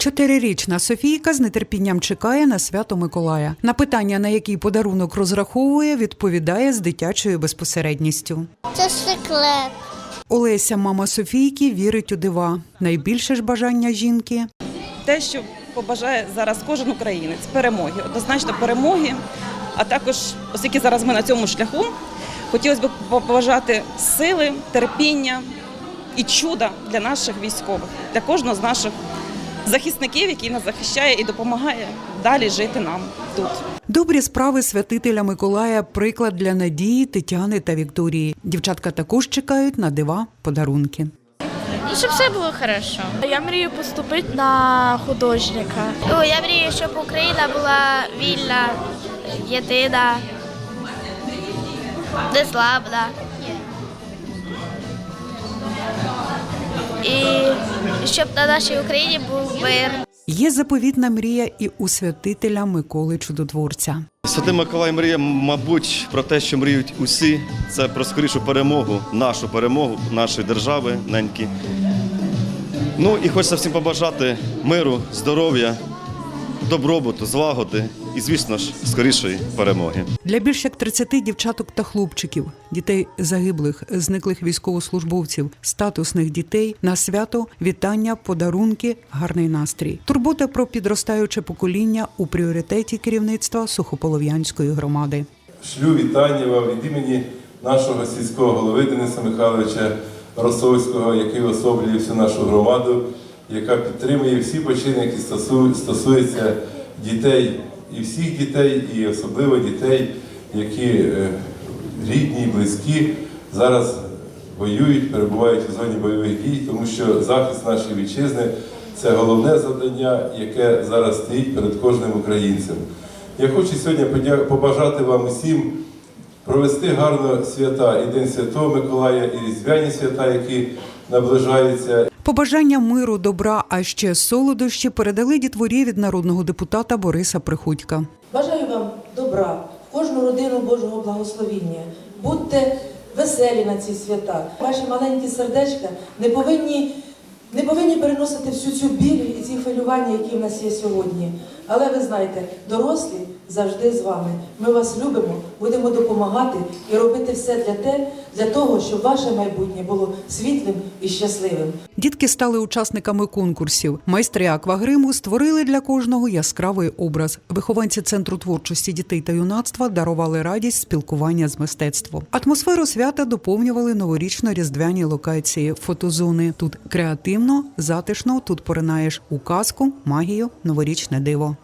Чотирирічна Софійка з нетерпінням чекає на свято Миколая. На питання, на який подарунок розраховує, відповідає з дитячою безпосередністю. Це секрет. Олеся, мама Софійки, вірить у дива. Найбільше ж бажання жінки те, що побажає зараз кожен українець перемоги, однозначно перемоги. А також, оскільки зараз ми на цьому шляху, хотілося б побажати сили, терпіння і чуда для наших військових, для кожного з наших захисників, який нас захищає і допомагає далі жити нам тут. Добрі справи святителя Миколая приклад для Надії, Тетяни та Вікторії. Дівчатка також чекають на дива подарунки. Ну, щоб все було хорошо. Я мрію поступити на художника. О, я мрію, щоб Україна була вільна, єдина, неслабна. Щоб на нашій Україні був мир. Є заповітна мрія і у святителя Миколи Чудотворця. Святий Миколай мріє, мабуть, про те, що мріють усі. Це про скорішу перемогу, нашу перемогу, нашої держави, неньки. Ну і хочеться всім побажати миру, здоров'я, добробуту, злагоди і, звісно ж, скорішої перемоги. Для більш як 30 дівчаток та хлопчиків, дітей загиблих, зниклих військовослужбовців, статусних дітей на свято, вітання, подарунки, гарний настрій. Турбота про підростаюче покоління у пріоритеті керівництва Сухополов'янської громади. Шлю вітання вам від імені нашого сільського голови Дениса Михайловича Росовського, який особлює всю нашу громаду, яка підтримує всі почини, які стосу- стосуються дітей і всіх дітей, і особливо дітей, які е, рідні, близькі зараз воюють, перебувають у зоні бойових дій, тому що захист нашої вітчизни це головне завдання, яке зараз стоїть перед кожним українцем. Я хочу сьогодні побажати вам усім провести гарно свята і День Святого Миколая, і Різдвяні свята, які наближаються. Побажання миру, добра, а ще солодощі передали дітворі від народного депутата Бориса Приходька. Бажаю вам добра, в кожну родину Божого благословіння. Будьте веселі на ці свята. Ваші маленькі сердечка не повинні, не повинні переносити всю цю біль і ці хвилювання, які в нас є сьогодні. Але ви знаєте, дорослі завжди з вами. Ми вас любимо, будемо допомагати і робити все для те, для того, щоб ваше майбутнє було світлим і щасливим. Дітки стали учасниками конкурсів. Майстри аквагриму створили для кожного яскравий образ. Вихованці центру творчості дітей та юнацтва дарували радість спілкування з мистецтвом. Атмосферу свята доповнювали новорічно-різдвяні локації, фотозони. Тут креативно, затишно. Тут поринаєш у казку, магію, новорічне диво.